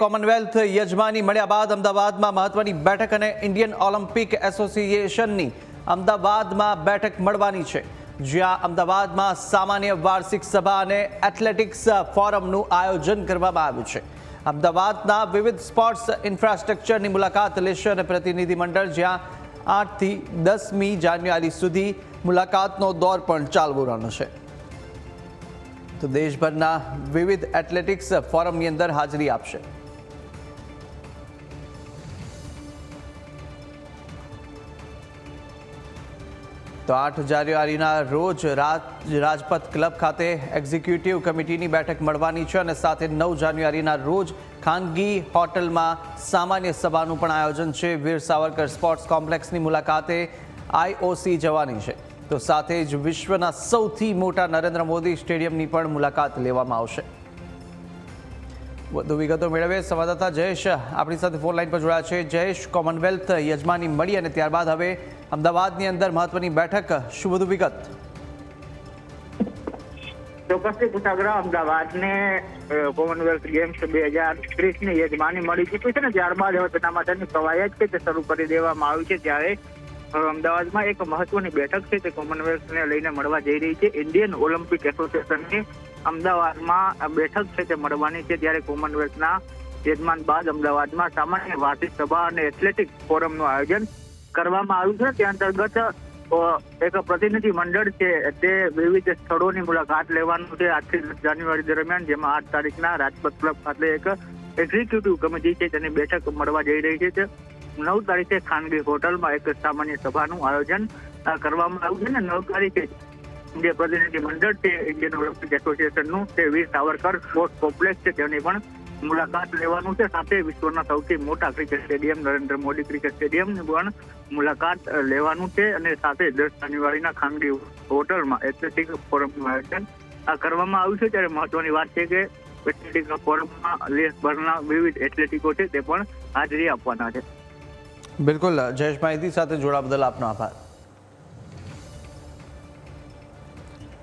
Commonwealth યજમાની મળ્યા બાદ અમદાવાદમાં મહત્વની બેઠક અને ઇન્ડિયન ઓલિમ્પિક એસોસિએશનની અમદાવાદમાં બેઠક મળવાની છે. જ્યાં અમદાવાદમાં સામાન્ય વાર્ષિક સભા અને એથ્લેટિક્સ ફોરમનું આયોજન કરવામાં આવ્યું છે. અમદાવાદના વિવિધ સ્પોર્ટ્સ ઇન્ફ્રાસ્ટ્રક્ચરની મુલાકાત લેશે અને પ્રતિનિધિમંડળ જ્યાં આઠથી દસમી જાન્યુઆરી સુધી મુલાકાતનો દોર પણ ચાલુ રહ્યો છે. તો દેશભરના વિવિધ એથ્લેટિક્સ ફોરમની અંદર હાજરી આપશે. તો આઠ જાન્યુઆરીના રોજ રાજ, રાજપથ ક્લબ ખાતે એક્ઝિક્યુટિવ કમિટીની બેઠક મળવાની છે અને સાથે નવ જાન્યુઆરીના રોજ ખાનગી હોટલમાં સામાન્ય સભાનું પણ આયોજન છે. વીર સાવરકર સ્પોર્ટ્સ કોમ્પ્લેક્સની મુલાકાતે આઈઓસી જવાની છે. તો સાથે જ વિશ્વના સૌથી મોટા નરેન્દ્ર મોદી સ્ટેડિયમની પણ મુલાકાત લેવામાં આવશે. વધુ વિગતો મેળવે સંવાદદાતા જયેશ આપણી સાથે ફોન લાઈન પર જોડાયા છે. જયેશ, કોમનવેલ્થ યજમાની મળી અને ત્યારબાદ હવે અમદાવાદની અંદર મહત્વની બેઠક. શું વધુ વિગત? ચોક્કસથી કુશાગ્રહ અમદાવાદને કોમનવેલ્થ ગેમ્સ બે હજાર ત્રીસની યજમાની મળી ચૂકી છે ને, ત્યારબાદ હવે તેના માટેની કવાયત છે, તે શરૂ કરી દેવામાં આવી છે ત્યારે અમદાવાદમાં એક મહત્વની બેઠક છે, તે કોમનવેલ્થને લઈને મળવા જઈ રહી છે. ઇન્ડિયન ઓલિમ્પિક એસોસિએશનની અમદાવાદમાં બેઠક છે તે મળવાની છે ત્યારે કોમનવેલ્થના યજમાન બાદ અમદાવાદમાં સામાન્ય વાર્ષિક સભા અને એથ્લેટિક્સ ફોરમનું આયોજન કરવામાં આવ્યું છે. તે અંતર્ગત એક પ્રતિનિધિ મંડળ છે તે વિવિધ સ્થળોની મુલાકાત લેવાનું છે. આજથી જાન્યુઆરી દરમિયાન, જેમાં આઠ તારીખના રાજપથ ક્લબ ખાતે એક એક્ઝિક્યુટિવ કમિટી છે તેની બેઠક મળવા જઈ રહી છે. નવ તારીખે ખાનગી હોટલમાં એક સામાન્ય સભાનું આયોજન કરવામાં આવ્યું છે ને નવ તારીખે જે પ્રતિનિધિ મંડળ છે ઇન્ડિયન ઓલિમ્પિક એસોસિએશનનું તે વીર સાવરકર, સ્પોર્ટ્સ કોમ્પ્લેક્સ છે તેની પણ મુલાકાત લેવાનું છે. સાથે વિશ્વના સૌથી મોટા cricket stadium, Narendra Modi cricket સ્ટેડિયમની પણ મુલાકાત લેવાનું છે અને સાથે દસ જાન્યુઆરીના ખાનગી હોટલમાં એથ્લેટિક ફોરમનું આયોજન આ કરવામાં આવ્યું છે. ત્યારે મહત્વની વાત છે કે એથ્લેટિક ફોરમમાં દેશભરના વિવિધ એથ્લેટિકો છે, તે પણ હાજરી આપવાના છે. બિલકુલ. જયેશ માહિતી સાથે જોડા બદલ આપનો આભાર.